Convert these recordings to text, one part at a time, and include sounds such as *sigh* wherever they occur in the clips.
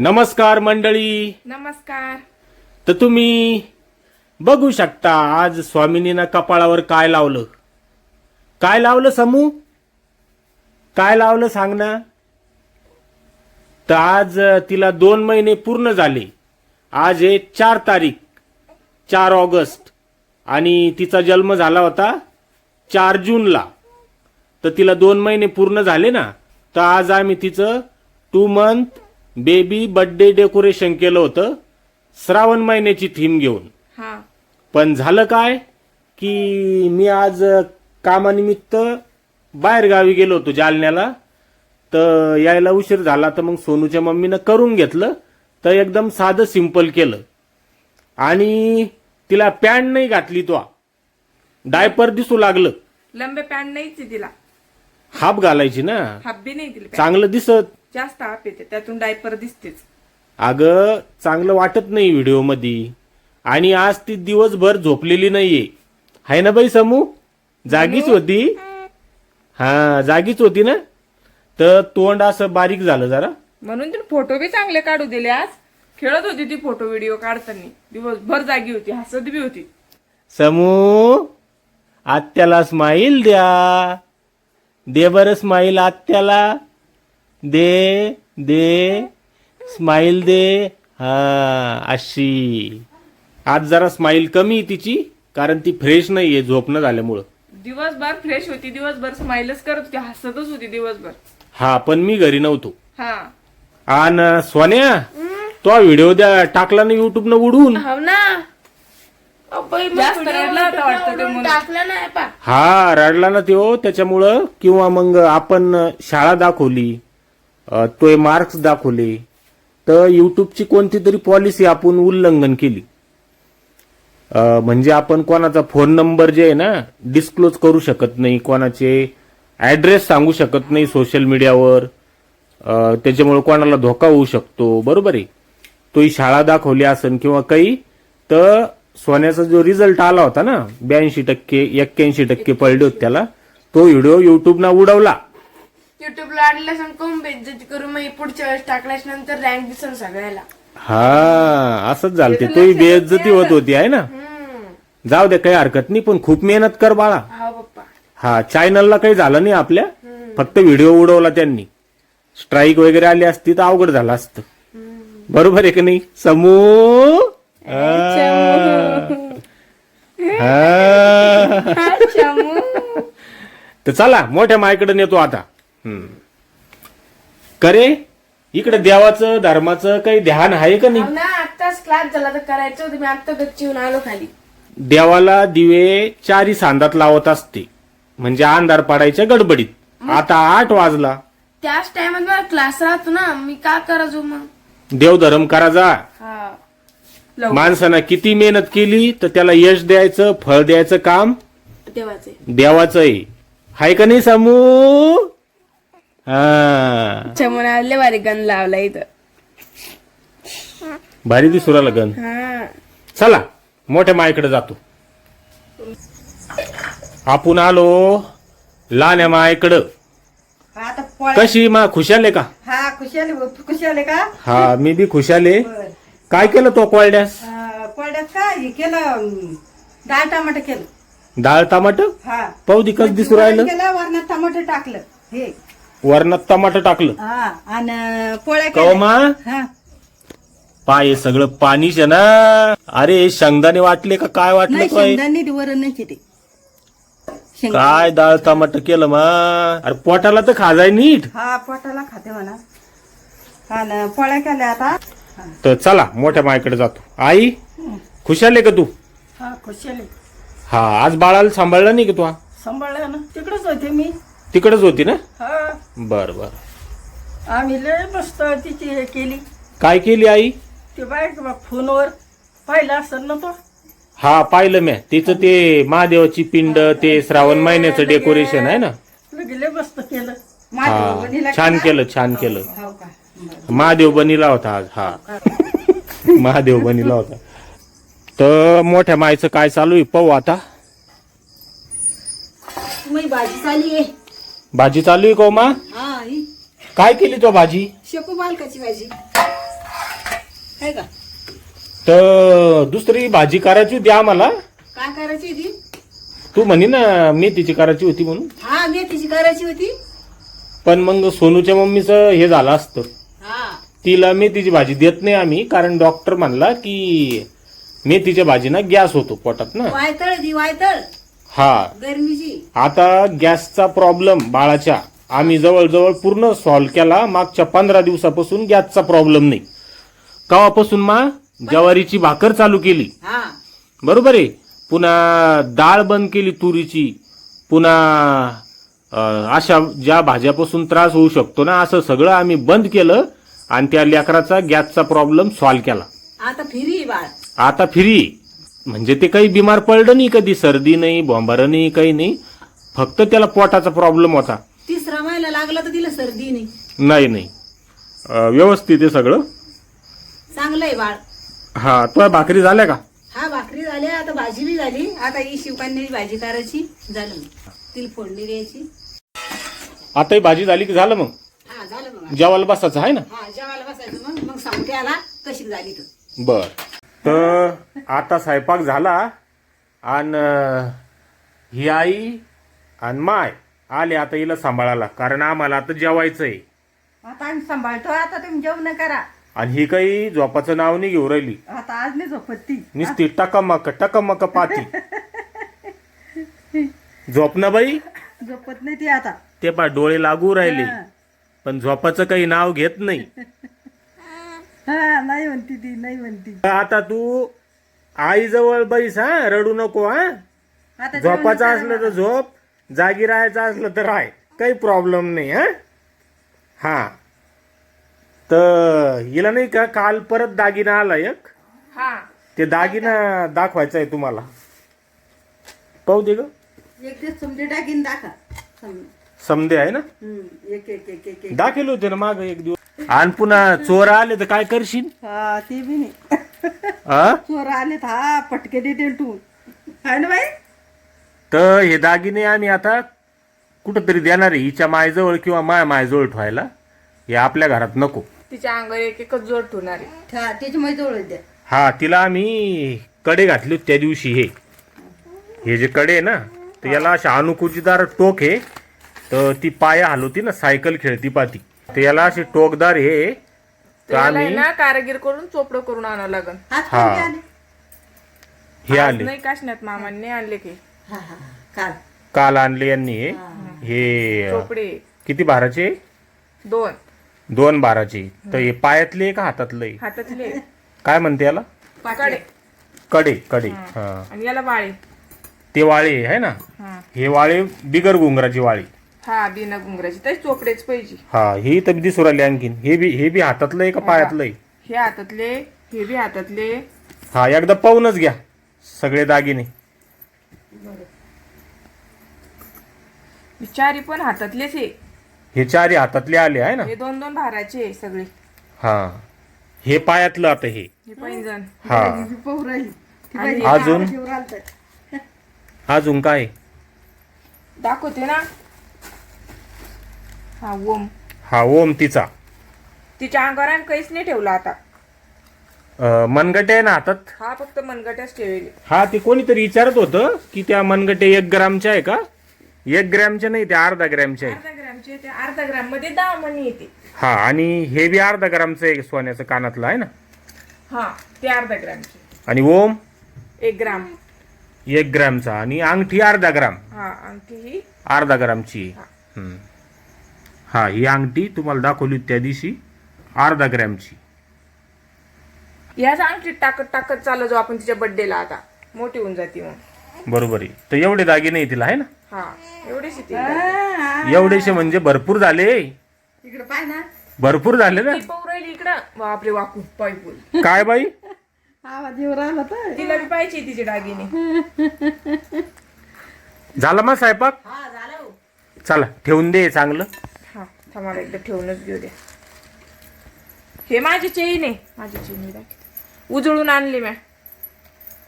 नमस्कार मंडळी. नमस्कार. तर तुम्ही बघू शकता आज स्वामिनीनं कपाळावर काय लावलं. काय लावलं समू? काय लावलं सांग ना. तर आज तिला दोन महिने पूर्ण झाले. आज आहे चार तारीख चार ऑगस्ट. आणि तिचा जन्म झाला होता चार जूनला. तर तिला दोन महिने पूर्ण झाले ना. तर आज आम्ही तिचं two month baby birthday decoration केलं होतं. श्रावण महिन्याची थीम घेऊन. हा. पण झालं काय? की मी आज कामानिमित्त बाहेर गावी गेलो होतो जालन्याला. तर यायला उशीर झाला तर मग सोनूच्या मम्मीनं करून घेतलं. तर एकदम साधं सिंपल केलं. आणि तिला पॅन्ट नाही घातली तो. डायपर दिसू लागलं. लंबे पॅन्ट नाहीच आहे तिला. हाफ घालायची ना. हब्बी नाही. चांगलं दिसत. जास्त हाप येते त्यातून डायपर दिसतेच. अगं चांगलं वाटत नाही व्हिडिओमध्ये आणि आज ती दिवसभर झोपलेली नाहीये. हाय ना बाई समू? जागीच होती? हा जागीच होती ना? तर तोंड असं बारीक झालं जरा. म्हणून तिने फोटो बी चांगले काढू दिले आज. खेळत होती ती फोटो व्हिडिओ काढताना. दिवसभर जागी होती हसत बी होती. समू आत्याला स्माईल द्या. दे बरं स्माईल आत्याला. दे दे स्माईल दे. हा अशी. आज जरा स्माईल कमी आहे तिची कारण ती फ्रेश नाहीये झोपणं झाल्यामुळं. दिवसभर फ्रेश होती दिवसभर स्माइलच करत होती हसतच होती दिवसभर. हा पण मी घरी नव्हतो. हा. आणि सोन्या तो व्हिडिओ द्या टाकला ना युट्यूब न उडून. हो ना. जास्त रडला होता वाटतं ते म्हणून टाकलं नाही पा. हा रडला ना तो त्याच्यामुळं. किंवा मग आपण शाळा दाखवली. तोय मार्क्स दाखवले. तर युट्यूबची कोणती तरी पॉलिसी आपण उल्लंघन केली. म्हणजे आपण कोणाचा फोन नंबर जे आहे ना डिस्क्लोज करू शकत नाही कोणाचे ॲड्रेस सांगू शकत नाही सोशल मीडियावर त्याच्यामुळे कोणाला धोका होऊ शकतो. बरोबर आहे? तो ही शाळा दाखवली असन किंवा काही तर सोन्याचा जो रिझल्ट आला होता ना ब्याऐंशी टक्के एक्क्याऐंशी टक्के पडले होते त्याला तो व्हिडिओ युट्यूबना उडवला. युट्यूबला आणलं सांग कोण बेइज्जती करू मग पुढच्या वेळेस टाकल्याच्या नंतर रँक दिसन सगळ्याला. हा असंच झालं ते तोही बेइज्जती होत होती आहे ना? जाऊ दे काही हरकत नाही पण खूप मेहनत कर बाळा. हा पप्पा. हा चॅनलला काही झालं नाही आपल्या. फक्त व्हिडिओ उडवला त्यांनी. स्ट्राईक वगैरे आली असती तर अवघड झालं असतं. बरोबर आहे की नाही? समू. तर चला मोठ्या मायकडे नेतो आता. करे इकडे देवाचं धर्माचं काही ध्यान आहे का नाही? ना आत्ताच क्लास झाला तर करायचं होतं. मी आत्ता गच्चीहून आलो खाली. देवाला दिवे चारी सांदात लावत असते. म्हणजे अंधार पाडायच्या गडबडीत. आता आठ वाजला. त्याच टायमात मला क्लास राहतो ना. मी का करायचो मग? देवधर्म करा जा. हा. माणसानं किती मेहनत केली तर त्याला यश द्यायचं फळ द्यायचं काम? देवाचे देवाचं आहे. हाय का नाही समू? हा. चमन आले बारी गण लावला इथं. भारी दिसू राहिला गण हा. चला मोठ्या मायकडे जातो. आपण आलो लहान्या मायकडं. आता पोळ्या कशी मा खुशाल आहे का? हा खुशाल खुशाल आहे का? हा मी बी खुशाल आहे बर. काय केलं तो कोळड्यास पोळ्यात का हे केलं अं, डाळ टमाटर केलं. डाळ टमाट? हा. कस दिसू राहिलं. केलं वरणात टमाटर टाकलं. हे. वरणात टमाटर टाकलं. हा आणि पोळ्या केल्या. मा. हा. पाय सगळं पाणीच आहे ना. अरे शेंगदाणे वाटले का? काय वाटलं नाही काय शेंगदाणे वरणच ते. शेंग काय डाळ टमाटर केलं मा? अरे पोटाला तर खाजाय नीट. हा पोटाला खाते म्हणा. हा पोळ्या केल्या आता. हा. तर चला मोठ्या मायकडे जातो. आई खुशाल आहे का तू? हा खुशाल. हा आज बाळाला सांभाळलं नाही का तू? सांभाळलं ना. तिकडेच होते मी. तिकडच होती ना? हा. बर बर. आम्ही लय मस्त तिची हे केली. काय केली आई? ते बाईक फोनवर पाहिलं असेल ना तो? हा पाहिलं म्या तिचं ते महादेवाची पिंड ते श्रावण महिन्याचं डेकोरेशन आहे ना? लगे लय मस्त केलं. हा छान केलं? छान केलं. हो का? महादेव बनीला होता आज हा. *laughs* महादेव बनीला होता. तर मोठ्या मायचं काय चालू आहे? पाहू आता. मी भाजी चाली आहे. भाजी चालू आहे का हो मा हा. ही काय केली तो भाजी? शेपू बालकाची भाजी. का? तर दुसरी भाजी करायची होती आम्हाला. काय करायची ती तू म्हणे ना मेथीची करायची होती म्हणून. हा मेथीची करायची होती. पण मग सोनूच्या मम्मीचं हे झालं असतं. हा. तिला मेथीची भाजी देत नाही आम्ही कारण डॉक्टर म्हणला की मेथीच्या भाजीना गॅस होतो पोटात ना. वायतळ ती वायतळ. हा. गरमीची. आता गॅसचा प्रॉब्लेम बाळाच्या. आम्ही जवळजवळ पूर्ण सॉल्व्ह केला. मागच्या पंधरा दिवसापासून गॅसचा प्रॉब्लेम नाही. कवापासून मा? ज्वारीची भाकर चालू केली. हा. बरोबर आहे. पुन्हा डाळ बंद केली तुरीची. पुन्हा अं, अशा ज्या भाज्यापासून त्रास होऊ शकतो ना असं सगळं आम्ही बंद केलं आणि त्या लेकराचा गॅसचा प्रॉब्लेम सॉल्व्ह केला. आता फिरी आहे बाळ. आता फ्री. म्हणजे ते काही बिमार पडलं नाही कधी सर्दी नाही बॉम्बारं नाही काही नाही. फक्त त्याला पोटाचा प्रॉब्लेम होता. तिसरा महिना लागला तर तिला सर्दी नाही. नाही नाही. अं, व्यवस्थित आहे सगळं. चांगलंय बाळ. हा तुझ्या भाकरी झाल्या का? हा भाकरी झाली आता भाजी बी झाली. आता ही शिवकन्याची भाजी करायची. झालं तिला फोडणी द्यायची. आता ही भाजी झाली की झालं मग? हा झालं मग. जेवायला बसायचं आहे ना? हा जेवायला बसायचं मग. मग सांगते आला कशी झाली तर. बर. तर आता स्वयंपाक झाला आणि ही आई आणि माय आले आता हिला सांभाळायला. कारण आम्हाला आता जेवायचंय. आता आम्ही सांभाळतो आता तुम्ही जेवण करा. आणि ही काही झोपाचं नाव नाही घेऊ राहिली. आता आज नाही झोपत ती. नुसती टकमक टकमक पाती झोप ना बाई. झोपत नाही ती आता. ते पा डोळे लागू राहिले. पण झोपाचं काही नाव घेत नाही. हा नाही म्हणती ती नाही म्हणती. आता तू आईजवळ बैस हा रडू नको हा. आता झोपाचं असलं तर झोप जागी राहायचं असलं तर राह. काही प्रॉब्लेम नाही हा. हा. तर हिला नाही का काल परत दागिना आला एक? हा. ते दागिना दाखवायचा आहे तुम्हाला. पाहू दे ग. एक दिवस समजे टाकीन दाखा. सम- समदे आहे ना? हम्म, एक एक एक एक एक. दाखल होते ना माग एक दिवस. आणि पुन्हा चोर आले तर काय करशील? हा ते बी नाही. हा चोर आलेत हा पटके डिटेल टू है ना बाई? तर हे दागिने आम्ही आता कुठंतरी देणार आहे हिच्या मायजवळ किंवा माया मायजवळ ठेवायला? हे आपल्या घरात नको. तिच्या अंगावर एक एकच जोड ठेवणार आहे. ठा- त्याची माहिती ओळख द्या. हा तिला आम्ही कडे घातले होते त्या दिवशी हे. हे जे कडे आहे ना तर याला अशा अनुकुचीदार टोक आहे. तर ती पाया हलवती ना सायकल खेळती पाती तर याला असे टोकदार हे तर त्याला आहे आम्ही ना कारागीर करून चोपडं करून आणावं लागन. हात हा. कोणते आले? हे आज आले. नाही काशण्यात मामांनी आणले की. हा हा हा. काल. काल आणले यांनी हे. हे. चोपडे. किती भाराचे दोन. दोन बाराचे. तर हे पायातले का हातातले? हातातले. काय म्हणते याला? कडे. कडे कडे. हा. आणि याला बाळे ते वाळे आहे ना? हा. हे वाळे बिगर गुंगराची वाळी. हा बिना गुंगराची तरी चोपडेच पाहिजे हा ही तर दिसू राहिली आणखीन हे बी हे बी हातातलं आहे का पायातलं आहे हे हातातले हे बी हातातले हा एकदा पाहूनच घ्या सगळे दागिने चारी पण हातातलेच आहे हे चारी हातातले आले आहे ना हे दोन दोन भाराचे आहे सगळे हा हे पायातलं आता हे हे पैंजण हा पाहू राहिली ती आणि बाई अजून. अजून काय दाखवते ना हा ओम. हा ओम तिचा. तिच्या अंगावर आम्ही काहीच नाही ठेवलं आता. अं, मनगटे आहे ना हातात? हा फक्त मनगट्याच ठेवले हा ते कोणीतरी विचारत होतं की त्या मनगटे एक ग्रामच्या आहे का? एक ग्रॅमच्या नाही त्या अर्धा ग्रॅमच्या आहे. अर्धा ग्रामचे ते अर्धा ग्राममध्ये दहा मणी येते. हा आणि हे बी अर्धा ग्रामचं आहे सोन्याचं कानातलं आहे ना? हा ते अर्धा ग्रामचे. आणि ओम? एक ग्राम. एक ग्रॅमचा आणि अंगठी अर्धा ग्राम. हा अंगठी ही अर्धा ग्रामची. हम्म. हा ही अंगठी तुम्हाला दाखवली त्या दिवशी अर्धा ग्रॅमची. याच अंगठीत टाकत टाकत चाललो जाऊ आपण तिच्या बर्थडेला आता. मोठी होऊन जाते मग. बरोबर आहे. तर एवढे दागिने येतील आहे ना? हा एवढीच एवढेशे म्हणजे भरपूर झाले. इकडे पाय ना. भरपूर झाले ना? ती पाहू राहिली इकडं. बापरे वाकू पायपूल काय बाई? आवाज येऊ राहिला तर. तिला बी पाहिजे तिचे दागिने. झाला मग स्वयंपाक? हा झालं हो. चला ठेवून दे चांगलं. हा थांबा एकदा ठेवूनच घेऊ द्या हे माझी चेन आहे. माझी चेन उजळून आणली म्या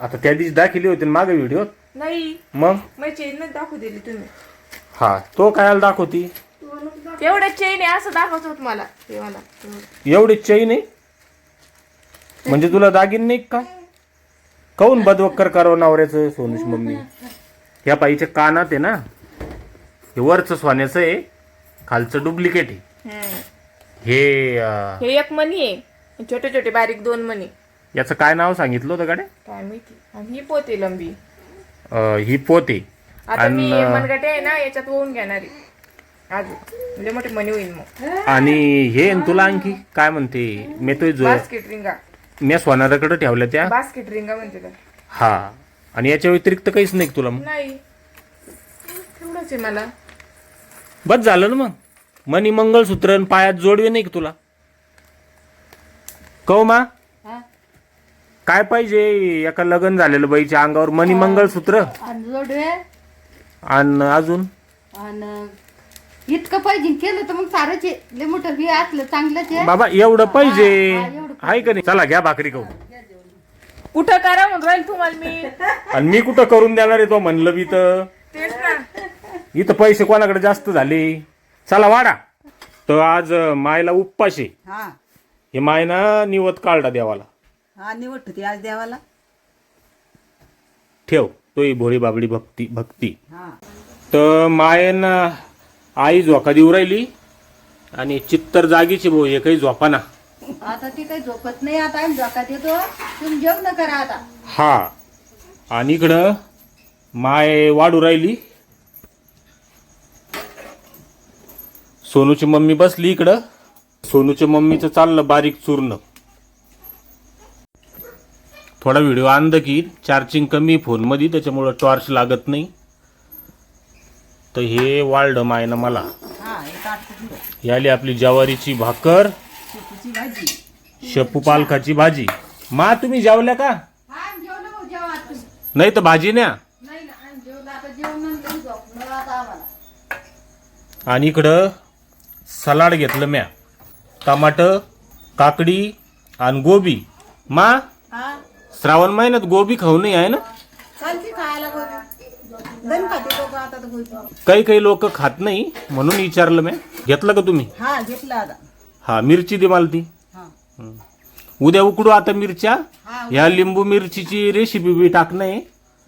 आता त्या दिवशी दाखवली होती ना मागे व्हिडिओ नाही. मग? मग चेनच दाखवू दिली तुम्ही. हा तो कायला दाखवती? एवढं चेन आहे असं दाखवत होत मला. ते मला एवढं. एवढी चैन आहे? म्हणजे तुला दागिन नाही का? काऊन बदवक्कर करावं नवऱ्याचं सोनूश मम्मी? ह्या पाईच्या कानात आहे ना? हे वरचं सोन्याचं आहे. खालचं डुप्लिकेट आहे. हम्म. हे अं, हे एक मणी आहे. छोटे छोटे बारीक दोन मणी. याचं काय नाव सांगितलं होतं गाड्या? काय माहिती. आणि ही पोते लंबी. अं, ही पोते आता मी आणि मनगटे आहे ना याच्यात होऊन घेणार आहे. अजून. म्हणजे मोठे मणी होईल मग. आणि हे न तुला आणखी काय म्हणते? मी तो जो बास्केट रिंगा. मी सोनाराकडे ठेवल्या त्या. बास्केट रिंगा म्हणते त्याला. हा. आणि याच्या व्यतिरिक्त काहीच नाही का तुला मग? नाही. तेवढंच आहे मला. बस झालं ना मग? मनी मंगळसूत्र आणि पायात जोडवे नाही का तुला? कहो मा? हा? काय पाहिजे? एका लग्न झालेलं बाईच्या अंगावर मनी मंगळसूत्र आणि जोडवे? आणि अजून? आणि इतकं पाहिजे केलं तर मग सारंच आहे. लय मोठं बी असलं चांगलंच आहे. बाबा एवढं पाहिजे. आहे का नाही? चला घ्या भाकरी खाऊ कुठं करा म्हणून राहील तुम्हाला मी. *laughs* आणि मी कुठं करून देणार आहे तो म्हणलं बी तर? तेच ना. इथं पैसे कोणाकडे जास्त झाले? चला वाडा. तर आज मायला आहे. हा. हे मायना निवत काढला देवाला. हा निवड होती आज देवाला. ठेव तोही भोळी बाबडी भक्ती भक्ती. हा. तर मायन आई झोका देऊ राहिली आणि चित्तर जागीची भाऊ हे काही झोपाना आता ती काही झोपत नाही आता आम्ही झोकात येतो तुम्ही जेवण करा आता. हा. आणि इकडं माय वाढू राहिली. सोनूची मम्मी बसली इकडं. सोनूच्या मम्मीचं चाललं बारीक चूर्ण. थोडा व्हिडिओ अंध की चार्जिंग कमी फोनमध्ये त्याच्यामुळं टॉर्च लागत नाही. तर हे मला हा हे ताटकुटी ही आली आपली ज्वारीची भाकर शेपू पालकाची भाजी. मा तुम्ही जेवल्या का. नाही तर भाजी न्या. ना आणि इकडं सलाड घेतलं म्या. टमाट काकडी आणि गोबी. मा हा. श्रावण महिन्यात गोबी खाऊ नाही आहे ना? चालते खायला गोबी दम खाते लोक आता तर गोबी. काही काही लोक खात नाही म्हणून विचारलं म्या. घेतलं का तुम्ही? हा घेतला आता. हा मिरची दे मला ती. हा. उद्या उकडू आता मिरच्या. हा ह्या लिंबू मिरचीची रेसिपी बी टाकणं आहे.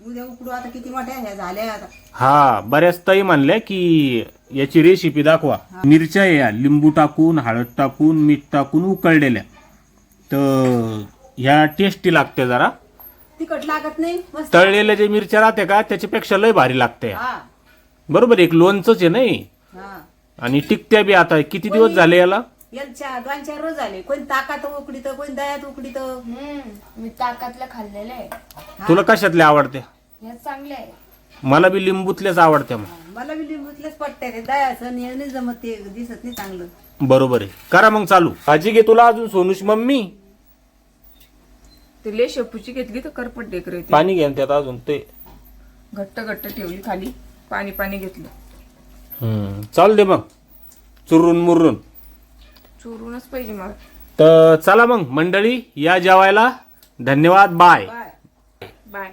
उद्या उकडू आता. किती मोठ्या ह्या झाल्या आता. हा बऱ्याच ताई म्हणल्या की याची रेसिपी दाखवा. मिरच्या या लिंबू टाकून हळद टाकून मीठ टाकून उकळलेल्या. तर ह्या टेस्टी लागते जरा. तिखट लागत नाही मस्त. तळलेल्या जे मिरच्या राहते का त्याच्यापेक्षा लय भारी लागते हा. बरोबर एक लोणचंच आहे नाही? हा. आणि टिकत्या बी आता किती दिवस झाले याला? यांच्या दोन चार रोज झाले. कोणी ताकात उकडीत कोणी दयात उकडीत. हम्म मी ताकातलं खाल्लेलं आहे. तुला कशातल्या आवडत्या? हे चांगले आहे. मला बी लिंबूतल्याच आवडत्या मग. मला बी लिंबूतलेच पटते ते दयाचं आणि हे नाही जमत ते दिसत नाही चांगलं. बरोबर आहे. करा मग चालू. भाजी घे तुला अजून सोनूश मम्मी. ते ले शेपूची घेतली तर करपट डेकर येते पाणी घ्या ना त्यात अजून ते. घट्ट घट्ट ठेवली खाली. पाणी पाणी घेतलं. हम्म, चाल दे मग. चुरून मुरून. चोरूनच पाहिजे मला. तर चला मग मंडळी या जेवायला. धन्यवाद बाय. काय बाय.